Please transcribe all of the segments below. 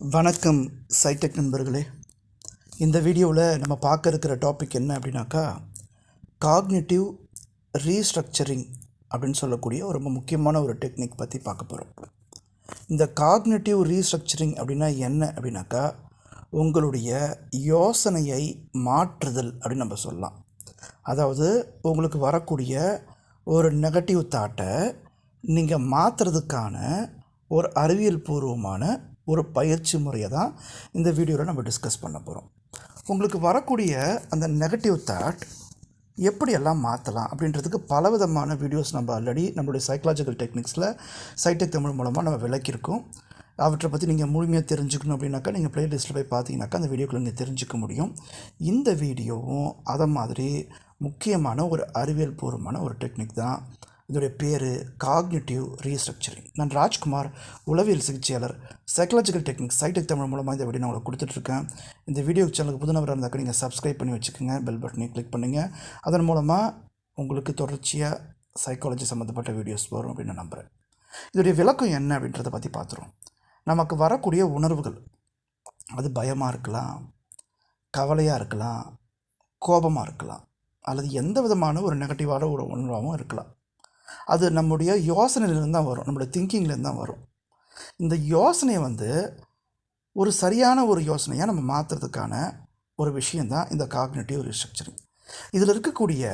வணக்கம் சைடெக் நண்பர்களே. இந்த வீடியோவில் நம்ம பார்க்க இருக்கிற டாபிக் என்ன அப்படின்னாக்கா காக்னிட்டிவ் ரீஸ்ட்ரக்சரிங் அப்படின்னு சொல்லக்கூடிய ரொம்ப முக்கியமான ஒரு டெக்னிக் பற்றி பார்க்க போகிறோம் இந்த காக்னிட்டிவ் ரீஸ்ட்ரக்சரிங் அப்படின்னா என்ன அப்படின்னாக்கா உங்களுடைய யோசனையை மாற்றுதல் அப்படின்னு நம்ம சொல்லலாம். அதாவது உங்களுக்கு வரக்கூடிய ஒரு நெகட்டிவ் தாட்டை நீங்கள் மாற்றுறதுக்கான ஒரு அறிவியல் பூர்வமான ஒரு பயிற்சி முறையை தான் இந்த வீடியோவில் நம்ம டிஸ்கஸ் பண்ண போகிறோம் உங்களுக்கு வரக்கூடிய அந்த நெகட்டிவ் தாட் எப்படியெல்லாம் மாற்றலாம் அப்படின்றதுக்கு பல விதமான வீடியோஸ் நம்ம ஆல்ரெடி நம்மளுடைய சைக்கலாஜிக்கல் டெக்னிக்ஸில் சைடெக் தமிழ் மூலமாக நம்ம விளக்கியிருக்கோம். அவற்றை பற்றி நீங்கள் முழுமையாக தெரிஞ்சுக்கணும் அப்படின்னாக்கா நீங்கள் ப்ளேலிஸ்ட்டில் போய் பார்த்தீங்கன்னாக்கா அந்த வீடியோக்களை நீங்கள் தெரிஞ்சுக்க முடியும். இந்த வீடியோவும் அதை மாதிரி முக்கியமான ஒரு அறிவியல் பூர்வமான ஒரு டெக்னிக் தான். இதோடைய பேர் காக்னிட்டிவ் ரீஸ்ட்ரக்சரிங் நான் ராஜ்குமார் உளவியல் சிகிச்சையாளர் சைக்கலாஜிக்கல் டெக்னிக் சைடெக் தமிழ் மூலமாக இந்த வீடியோ நான் உங்களுக்கு கொடுத்துட்ருக்கேன். இந்த வீடியோ சேனலுக்கு புதுநபராக இருந்தாக்கா நீங்கள் சப்ஸ்கிரைப் பண்ணி வச்சுக்கோங்க பெல் பட்டனை கிளிக் பண்ணுங்கள் அதன் மூலமாக உங்களுக்கு தொடர்ச்சியாக சைக்காலஜி சம்மந்தப்பட்ட வீடியோஸ் வரும் அப்படின்னு நான் நம்புகிறேன் இதோடைய விளக்கம் என்ன அப்படின்றத பற்றி பார்த்துருவோம் நமக்கு வரக்கூடிய உணர்வுகள் அது பயமாக இருக்கலாம் கவலையாக இருக்கலாம் கோபமாக இருக்கலாம் அல்லது எந்த விதமான ஒரு நெகட்டிவான ஒரு உணர்வாகவும் இருக்கலாம். அது நம்முடைய யோசனையிலேருந்து தான் வரும் நம்மளுடைய திங்கிங்லேருந்து தான் வரும். இந்த யோசனையை வந்து ஒரு சரியான ஒரு யோசனையாக நம்ம மாற்றுறதுக்கான ஒரு விஷயந்தான் இந்த காக்னேட்டிவ் ரிஸ்ட்ரக்சரிங் இதில் இருக்கக்கூடிய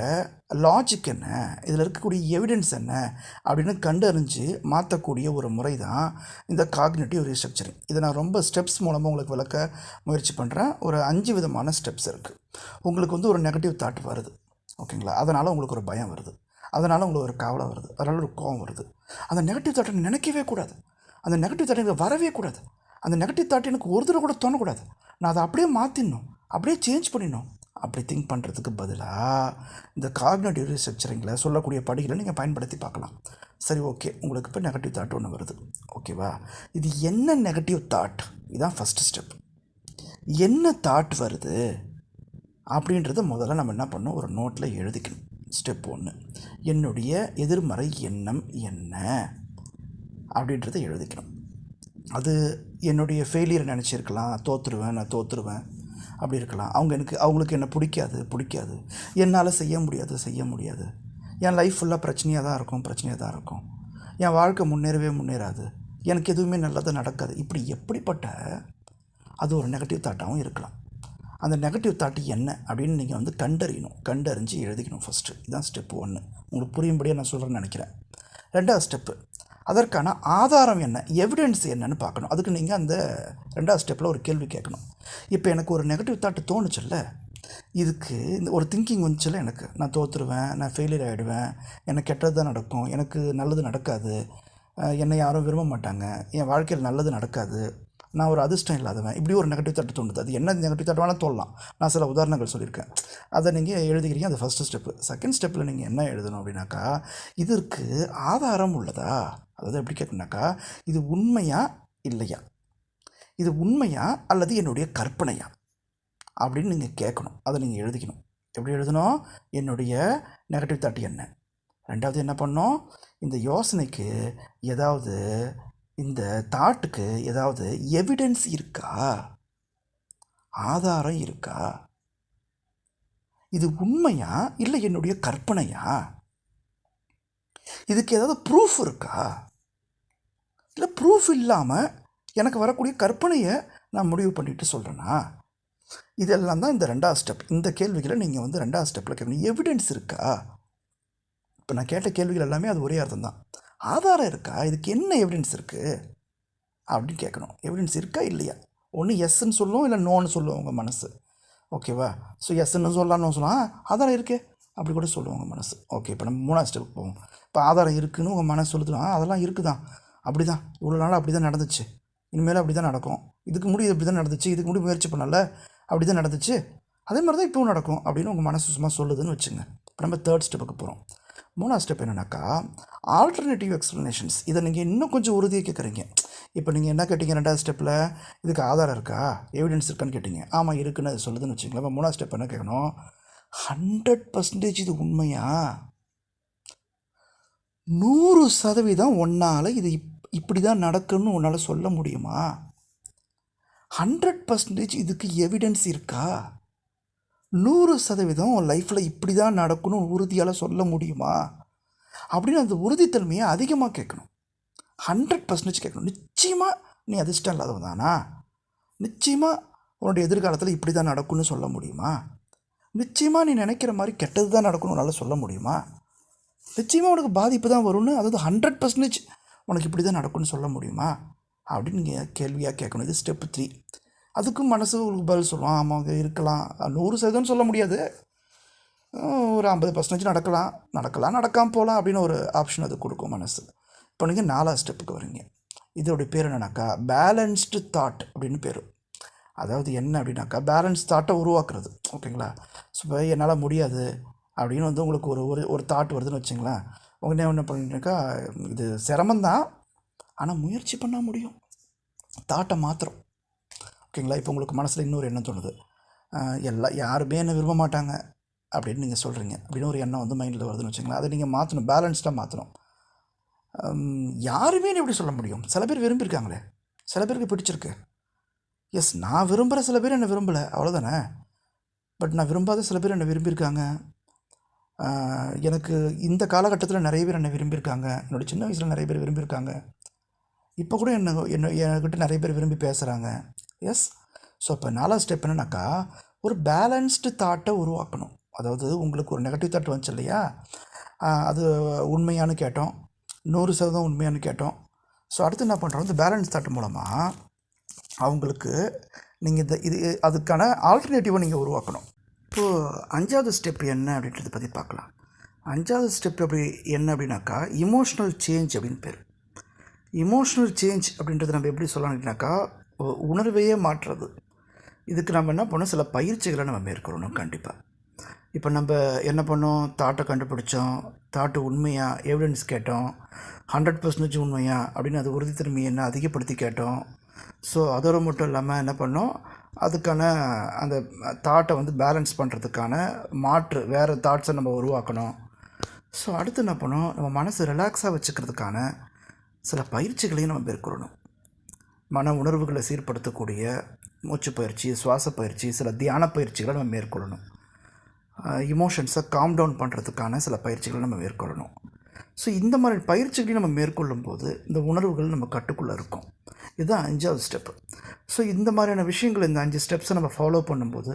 லாஜிக் என்ன? இதில் இருக்கக்கூடிய எவிடன்ஸ் என்ன? அப்படின்னு கண்டறிஞ்சு மாற்றக்கூடிய ஒரு முறை தான் இந்த காக்னேட்டிவ் ரீஸ்ட்ரக்சரிங் இதை நான் ரொம்ப ஸ்டெப்ஸ் மூலமாக உங்களுக்கு விளக்க முயற்சி பண்ணுறேன் ஒரு அஞ்சு விதமான ஸ்டெப்ஸ் இருக்குது உங்களுக்கு வந்து ஒரு நெகட்டிவ் தாட் வருது. ஓகேங்களா? அதனால் உங்களுக்கு ஒரு பயம் வருது. அதனால் உங்களுக்கு ஒரு கவலை வருது. அதனால் ஒரு கோவம் வருது. அந்த நெகட்டிவ் தாட்டை நினைக்கவே கூடாது. அந்த நெகட்டிவ் தாட் எனக்கு வரவே கூடாது. அந்த நெகட்டிவ் தாட் எனக்கு ஒரு தடவை கூட தோணக்கூடாது. நான் அதை அப்படியே மாற்றிடணும் அப்படியே சேஞ்ச் பண்ணிடணும். அப்படி திங்க் பண்ணுறதுக்கு பதிலாக இந்த காக்னேட்டிவ் ரீஸ்ட்ரக்சரிங்கில் சொல்லக்கூடிய படிகளை நீங்கள் பயன்படுத்தி பார்க்கலாம். சரி ஓகே உங்களுக்கு இப்போ நெகட்டிவ் தாட் ஒன்று வருது. ஓகேவா இது என்ன நெகட்டிவ் தாட் இதுதான் ஃபஸ்ட்டு ஸ்டெப் என்ன தாட் வருது? அப்படின்றத முதல்ல நம்ம என்ன பண்ணணும்? ஒரு நோட்டில் எழுதிக்கணும். ஸ்டெப் ஒன்று என்னுடைய எதிர்மறை எண்ணம் என்ன? அப்படின்றத எழுதிக்கணும். அது என்னுடைய ஃபெயிலியர் நினச்சிருக்கலாம். தோற்றுருவேன் நான் தோற்றுருவேன் அப்படி இருக்கலாம். அவங்க எனக்கு அவங்களுக்கு என்ன பிடிக்காது? பிடிக்காது. என்னால் செய்ய முடியாது செய்ய முடியாது. என் லைஃப் ஃபுல்லாக பிரச்சனையாக தான் இருக்கும் பிரச்சனையாக தான் இருக்கும். என் வாழ்க்கை முன்னேறவே முன்னேறாது. எனக்கு எதுவுமே நல்லது நடக்காது. இப்படி எப்படிப்பட்ட அது ஒரு நெகட்டிவ் தாட்டாகவும் இருக்கலாம். அந்த நெகட்டிவ் தாட்டு என்ன அப்படின்னு நீங்கள் வந்து கண்டறியணும். கண்டறிஞ்சு எழுதிக்கணும் ஃபஸ்ட்டு இதுதான் ஸ்டெப் ஒன்று உங்களுக்கு புரியும்படியாக நான் சொல்கிறேன்னு நினைக்கிறேன். ரெண்டாவது ஸ்டெப்பு அதற்கான ஆதாரம் என்ன? எவிடன்ஸ் என்னன்னு பார்க்கணும். அதுக்கு நீங்கள் அந்த ரெண்டாவது ஸ்டெப்பில் ஒரு கேள்வி கேட்கணும். இப்போ எனக்கு ஒரு நெகட்டிவ் தாட்டு தோணுச்சுல்ல? இதுக்கு இந்த ஒரு திங்கிங் வந்துச்சுல்ல எனக்கு. நான் தோற்றுருவேன் நான் ஃபெயிலியர் ஆகிடுவேன் எனக்கு கெட்டது தான் நடக்கும் எனக்கு நல்லது நடக்காது என்னை யாரும் விரும்ப மாட்டாங்க என் வாழ்க்கையில் நல்லது நடக்காது நான் ஒரு அதிர்ஷ்டம் இல்லாதவன். இப்படி ஒரு நெகட்டிவ் தாட்டு தோணுது. அது என்ன நெகட்டிவ் தாட் வேணால் தோணலாம் நான் சில உதாரணங்கள் சொல்லியிருக்கேன். அதை நீங்கள் எழுதிக்கிறீங்க அது ஃபஸ்ட்டு ஸ்டெப்பு செகண்ட் ஸ்டெப்பில் நீங்கள் என்ன எழுதணும் அப்படின்னாக்கா இதற்கு ஆதாரம் உள்ளதா? அதாவது எப்படி கேட்கணுனாக்கா இது உண்மையா இல்லையா? இது உண்மையா அல்லது என்னுடைய கற்பனையா? அப்படின்னு நீங்கள் கேட்கணும். அதை நீங்கள் எழுதிக்கணும். எப்படி எழுதணும்? என்னுடைய நெகட்டிவ் தாட் என்ன? ரெண்டாவது என்ன பண்ணோம் இந்த யோசனைக்கு ஏதாவது இந்த தாட்டுக்கு ஏதாவது எவிடன்ஸ் இருக்கா? ஆதாரம் இருக்கா? இது உண்மையா? இல்லை என்னுடைய கற்பனையா? இதுக்கு ஏதாவது ப்ரூஃப் இருக்கா? இல்லை ப்ரூஃப் இல்லாமல் எனக்கு வரக்கூடிய கற்பனையை நான் முடிவு பண்ணிட்டு சொல்கிறேன்னா இதெல்லாம் தான் இந்த ரெண்டாவது ஸ்டெப் இந்த கேள்விகளை நீங்கள் வந்து ரெண்டாவது ஸ்டெப்பில் கேட்கணும் எவிடன்ஸ் இருக்கா? இப்போ நான் கேட்ட கேள்விகள் எல்லாமே அது ஒரே அர்த்தம் தான். ஆதாரம் இருக்கா? இதுக்கு என்ன எவிடன்ஸ் இருக்குது அப்படின்னு கேட்கணும். எவிடன்ஸ் இருக்கா? இல்லையா? ஒன்று எஸ்ன்னு சொல்லுவோம் இல்லை நோன்னு சொல்லுவோம் உங்கள் மனசு. ஓகேவா ஸோ எஸ்ன்னு சொல்லலாம்னு சொல்லலாம் ஆதாரம் இருக்கே. அப்படி கூட சொல்லுவோம் உங்கள் மனசு. ஓகே இப்போ நம்ம மூணாவது ஸ்டெப் போவோம். இப்போ ஆதாரம் இருக்குதுன்னு உங்கள் மனசு சொல்லுதுனா அதெல்லாம் இருக்குதான். அப்படி தான் இவ்வளோ நாள் அப்படி தான் நடந்துச்சு. இனிமேல் அப்படி தான் நடக்கும். இதுக்கு முடி இப்படி தான் நடந்துச்சு. இதுக்கு முடி முயற்சி பண்ணல. அப்படி தான் நடந்துச்சு. அதே மாதிரி தான் இப்போவும் நடக்கும் அப்படின்னு உங்கள் மனசு சும்மா சொல்லுதுன்னு வச்சுங்க. இப்போ நம்ம தேர்ட் ஸ்டெப்புக்கு போகிறோம் மூணாவது ஸ்டெப் என்னென்னாக்கா ஆல்டர்னேட்டிவ் எக்ஸ்ப்ளனேஷன்ஸ் இதை நீங்கள் இன்னும் கொஞ்சம் உறுதியாக கேட்குறீங்க இப்போ நீங்கள் என்ன கேட்டீங்க ரெண்டாவது ஸ்டெப்பில் இதுக்கு ஆதாரம் இருக்கா? எவிடன்ஸ் இருக்கான்னு கேட்டீங்க. ஆமாம் இருக்குன்னு அது சொல்லுதுன்னு வச்சுங்களேன் இப்போ மூணாவது ஸ்டெப் என்ன கேட்கணும்? ஹண்ட்ரட் பர்சன்டேஜ் இது உண்மையா? நூறு சதவீதம் ஒன்றால் இது இப் இப்படி தான் நடக்குன்னு உன்னால் சொல்ல முடியுமா? ஹண்ட்ரட் பர்சன்டேஜ் இதுக்கு எவிடன்ஸ் இருக்கா? நூறு சதவீதம் லைஃப்பில் இப்படி தான் நடக்கணும் உறுதியால் சொல்ல முடியுமா? அப்படின்னு அந்த உறுதித்தன்மையை அதிகமாக கேட்கணும். ஹண்ட்ரட் பர்சன்டேஜ் கேட்கணும். நிச்சயமாக நீ அதிர்ஷ்டம் இல்லாதவன் தானா? நிச்சயமாக உன்னுடைய எதிர்காலத்தில் இப்படி தான் நடக்கும்னு சொல்ல முடியுமா? நிச்சயமாக நீ நினைக்கிற மாதிரி கெட்டது தான் நடக்கணும் உன்னால் சொல்ல முடியுமா? நிச்சயமாக உனக்கு பாதிப்பு தான் வரும்னு அதாவது ஹண்ட்ரட் பர்சன்டேஜ் உனக்கு இப்படி தான் நடக்கும்னு சொல்ல முடியுமா? அப்படின்னு கேள்வியாக கேட்கணும். இது ஸ்டெப் த்ரீ அதுக்கும் மனசு உங்களுக்கு பதில் ஆமாம் ஆமாங்க இருக்கலாம். நூறு சதவீதம் சொல்ல முடியாது. ஒரு ஐம்பது பர்சன்டேஜ் நடக்கலாம். நடக்கலாம் நடக்காமல் போகலாம் அப்படின்னு ஒரு ஆப்ஷன் அது கொடுக்கும் மனசு. இப்போ நீங்கள் நாலாவது ஸ்டெப்புக்கு வரீங்க இதோடைய பேர் என்னன்னாக்கா பேலன்ஸ்டு தாட் அப்படின்னு பேர். அதாவது என்ன அப்படின்னாக்கா பேலன்ஸ் தாட்டை உருவாக்குறது. ஓகேங்களா ஸோ இப்போ என்னால் முடியாது அப்படின்னு வந்து உங்களுக்கு ஒரு ஒரு ஒரு தாட் வருதுன்னு வச்சுங்களேன். உடனே என்ன பண்ணிட்டாக்கா இது சிரமந்தான் ஆனால் முயற்சி பண்ணால் முடியும். தாட்டை மாத்திரம் ஓகேங்களா? இப்போ உங்களுக்கு மனசில் இன்னொரு எண்ணம் தோணுது. எல்லாம் யாருமே என்னை விரும்ப மாட்டாங்க அப்படின்னு நீங்கள் சொல்கிறீங்க அப்படின்னு ஒரு எண்ணம் வந்து மைண்டில் வருதுன்னு வச்சுங்களேன் அதை நீங்கள் மாற்றணும் பேலன்ஸ்டாக மாற்றணும் யாருமே என்னை எப்படி சொல்ல முடியும். சில பேர் விரும்பியிருக்காங்களே. சில பேருக்கு பிடிச்சிருக்கு. எஸ் நான் விரும்புகிற சில பேர் என்னை விரும்பலை. அவ்வளோதானே பட் நான் விரும்பாத சில பேர் என்னை விரும்பியிருக்காங்க. எனக்கு இந்த காலகட்டத்தில் நிறைய பேர் என்னை விரும்பியிருக்காங்க. என்னோட சின்ன வயசில் நிறைய பேர் விரும்பியிருக்காங்க. இப்போ கூட என்ன என்ன என்கிட்ட நிறைய பேர் விரும்பி பேசுகிறாங்க எஸ் ஸோ இப்போ நாலாவது ஸ்டெப் என்னன்னாக்கா ஒரு பேலன்ஸ்டு தாட்டை உருவாக்கணும். அதாவது உங்களுக்கு ஒரு நெகட்டிவ் தாட் வந்துச்சு இல்லையா? அது உண்மையானு கேட்டோம். நூறு சதவீதம் உண்மையானு கேட்டோம். ஸோ அடுத்து என்ன பண்ணுறோம் இந்த பேலன்ஸ் தாட் மூலமாக அவங்களுக்கு நீங்கள் இந்த இது அதுக்கான ஆல்டர்னேட்டிவை நீங்கள் உருவாக்கணும். இப்போது அஞ்சாவது ஸ்டெப் என்ன அப்படின்றத பற்றி பார்க்கலாம். அஞ்சாவது ஸ்டெப் அப்படி என்ன அப்படின்னாக்கா இமோஷ்னல் சேஞ்ச் அப்படின்னு பேர். இமோஷ்னல் சேஞ்ச் அப்படின்றத நம்ம எப்படி சொல்லலாம் அப்படின்னாக்கா உணர்வையே மாற்றுறது. இதுக்கு நம்ம என்ன பண்ணோம் சில பயிற்சிகளை நம்ம மேற்கொள்ளணும் கண்டிப்பாக இப்போ நம்ம என்ன பண்ணோம்? தாட்டை கண்டுபிடிச்சோம். தாட்டு உண்மையாக எவிடன்ஸ் கேட்டோம். ஹண்ட்ரட் பர்சன்டேஜ் உண்மையா? அப்படின்னு அது உறுதித்தன்மையை என்ன அதிகப்படுத்தி கேட்டோம். ஸோ அதோட மட்டும் இல்லாமல் என்ன பண்ணோம்? அதுக்கான அந்த தாட்டை வந்து பேலன்ஸ் பண்ணுறதுக்கான மாற்று வேறு தாட்ஸை நம்ம உருவாக்கணும். ஸோ அடுத்து என்ன பண்ணோம்? நம்ம மனசு ரிலாக்ஸாக வச்சுக்கிறதுக்கான சில பயிற்சிகளையும் நம்ம மேற்கொள்ளணும். மன உணர்வுகளை சீர்படுத்தக்கூடிய மூச்சு பயிற்சி சுவாச பயிற்சி சில தியான பயிற்சிகளை நம்ம மேற்கொள்ளணும். இமோஷன்ஸை காம் டவுன் பண்ணுறதுக்கான சில பயிற்சிகளை நம்ம மேற்கொள்ளணும். ஸோ இந்த மாதிரி பயிற்சிகளையும் நம்ம மேற்கொள்ளும் போது இந்த உணர்வுகள் நம்ம கட்டுக்குள்ளே இருக்கும். இதுதான் அஞ்சாவது ஸ்டெப்பு ஸோ இந்த மாதிரியான விஷயங்கள் இந்த அஞ்சு ஸ்டெப்ஸை நம்ம ஃபாலோ பண்ணும்போது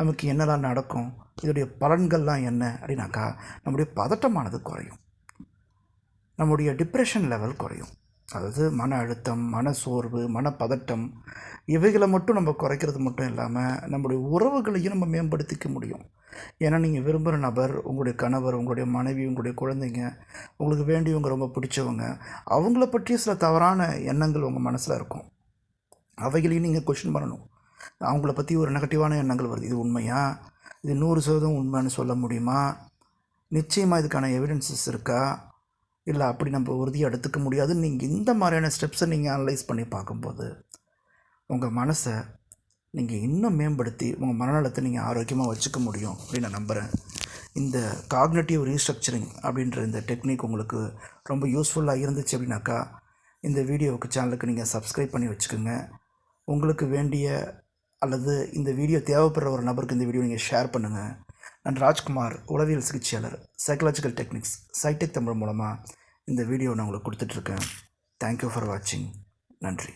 நமக்கு என்னெல்லாம் நடக்கும் இதோடைய பலன்கள்லாம் என்ன அப்படின்னாக்கா நம்முடைய பதட்டமானது குறையும். நம்முடைய டிப்ரெஷன் லெவல் குறையும். அதாவது மன அழுத்தம் மன சோர்வு மனப்பதட்டம் இவைகளை மட்டும் நம்ம குறைக்கிறது மட்டும் இல்லாமல் நம்முடைய உறவுகளையும் நம்ம மேம்படுத்திக்க முடியும். ஏன்னா நீங்கள் விரும்புகிற நபர் உங்களுடைய கணவர் உங்களுடைய மனைவி உங்களுடைய குழந்தைங்க உங்களுக்கு வேண்டியவங்க ரொம்ப பிடிச்சவங்க அவங்கள பற்றிய சில தவறான எண்ணங்கள் உங்கள் மனசில் இருக்கும். அவைகளையும் நீங்கள் கொஷின் பண்ணணும். அவங்கள பற்றி ஒரு நெகட்டிவான எண்ணங்கள் வருது. இது உண்மையா? இது நூறு சதவீதம் உண்மைன்னு சொல்ல முடியுமா? நிச்சயமாக இதுக்கான எவிடன்சஸ் இருக்கா? இல்லை அப்படி நம்ம உறுதியாக எடுத்துக்க முடியாதுன்னு நீங்கள் இந்த மாதிரியான ஸ்டெப்ஸை நீங்கள் அனலைஸ் பண்ணி பார்க்கும்போது உங்கள் மனசை நீங்கள் இன்னும் மேம்படுத்தி உங்கள் மனநலத்தை நீங்கள் ஆரோக்கியமாக வச்சுக்க முடியும் அப்படின்னு நான் நம்புகிறேன் இந்த காக்னேட்டிவ் ரீஸ்ட்ரக்சரிங் அப்படின்ற இந்த டெக்னிக் உங்களுக்கு ரொம்ப யூஸ்ஃபுல்லாக இருந்துச்சு அப்படின்னாக்கா இந்த வீடியோவுக்கு சேனலுக்கு நீங்கள் சப்ஸ்கிரைப் பண்ணி வச்சுக்கோங்க. உங்களுக்கு வேண்டிய அல்லது இந்த வீடியோ தேவைப்படுற ஒரு நபருக்கு இந்த வீடியோ நீங்கள் ஷேர் பண்ணுங்கள் நான் ராஜ்குமார் உளவியல் சிகிச்சையாளர் சைக்கலாஜிக்கல் டெக்னிக்ஸ் சைடெக் தமிழ் மூலமாக இந்த வீடியோ நான் உங்களுக்கு கொடுத்துட்ருக்கேன். தேங்க்யூ ஃபார் வாட்சிங் நன்றி.